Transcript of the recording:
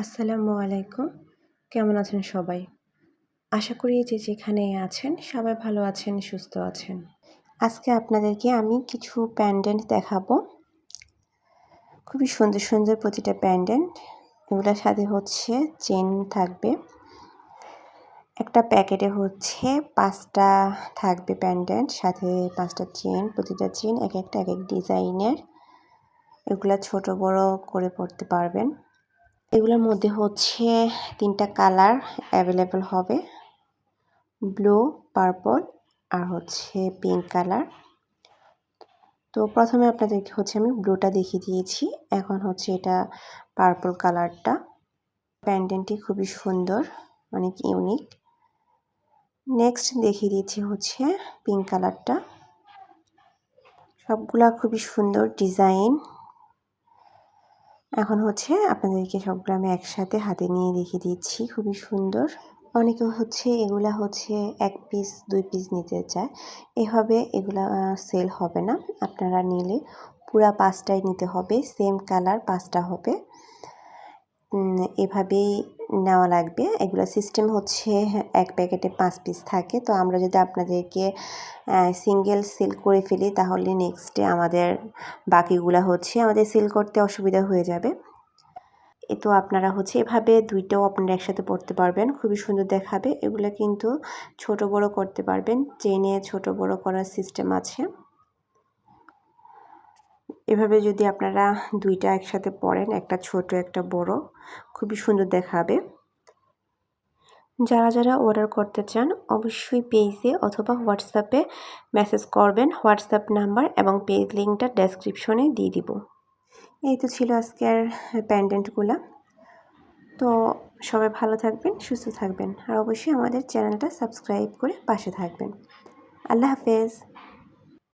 আসসালামু আলাইকুম। কেমন আছেন সবাই? আশা করি যে যেখানে আছেন সবাই ভালো আছেন, সুস্থ আছেন। আজকে আপনাদেরকে আমি কিছু প্যান্ডেন্ট দেখাবো। খুবই সুন্দর সুন্দর প্রতিটা প্যান্ডেন্ট এগুলোর সাথে হচ্ছে চেন থাকবে। একটা প্যাকেটে হচ্ছে পাঁচটা থাকবে প্যান্ডেন্ট সাথে পাঁচটা চেন প্রতিটা চেন এক একটা, এক এক ডিজাইনের এগুলা ছোট বড় করে পড়তে পারবেন। এগুলোর মধ্যে হচ্ছে তিনটা কালার অ্যাভেলেবল হবে। ব্লু, পার্পল আর হচ্ছে পিঙ্ক কালার। তো প্রথমে আপনাদেরকে হচ্ছে আমি ব্লুটা দেখিয়ে দিয়েছি। এখন হচ্ছে এটা পার্পল কালারটা। প্যান্ডেন্টটি খুবই সুন্দর, অনেক ইউনিক। নেক্সট দেখিয়ে দিয়েছি হচ্ছে পিঙ্ক কালারটা। সবগুলা খুবই সুন্দর ডিজাইন। এখন হচ্ছে আপনাদেরকে সব গ্রামে একসাথে হাতে নিয়ে দেখিয়ে দিচ্ছি, খুবই সুন্দর। অনেকে হচ্ছে এগুলা হচ্ছে এক পিস দুই পিস নিতে চায়। এভাবে এগুলা সেল হবে না। আপনারা নিলে পুরা পাঁচটাই নিতে হবে সেম কালার পাঁচটা হবে। এভাবেই নেওয়া লাগবে। এগুলো সিস্টেম হচ্ছে এক প্যাকেটে পাঁচ পিস থাকে। তো আমরা যদি আপনাদেরকে সিঙ্গেল সেল করে ফেলি, তাহলে নেক্সট ডে আমাদের বাকিগুলো হচ্ছে আমাদের সেল করতে অসুবিধা হয়ে যাবে। এ তো আপনারা হচ্ছে এভাবে দুইটাও আপনারা একসাথে পড়তে পারবেন। খুবই সুন্দর দেখাবে। এগুলো কিন্তু ছোট বড় করতে পারবেন। চেনে ছোট বড় করার সিস্টেম আছে। এভাবে যদি আপনারা দুইটা একসাথে পড়েন, একটা ছোট, একটা বড়, খুবই সুন্দর দেখাবে। যারা যারা অর্ডার করতে চান, অবশ্যই পেজে অথবা হোয়াটসঅ্যাপে মেসেজ করবেন। হোয়াটসঅ্যাপ নাম্বার এবং পেজ লিঙ্কটা ডেসক্রিপশনে দিয়ে দিব। এই তো ছিল আজকের প্যান্ডেন্টগুলো তো সবাই ভালো থাকবেন, সুস্থ থাকবেন। আর অবশ্যই আমাদের চ্যানেলটা সাবস্ক্রাইব করে পাশে থাকবেন। আল্লাহ হাফেজ।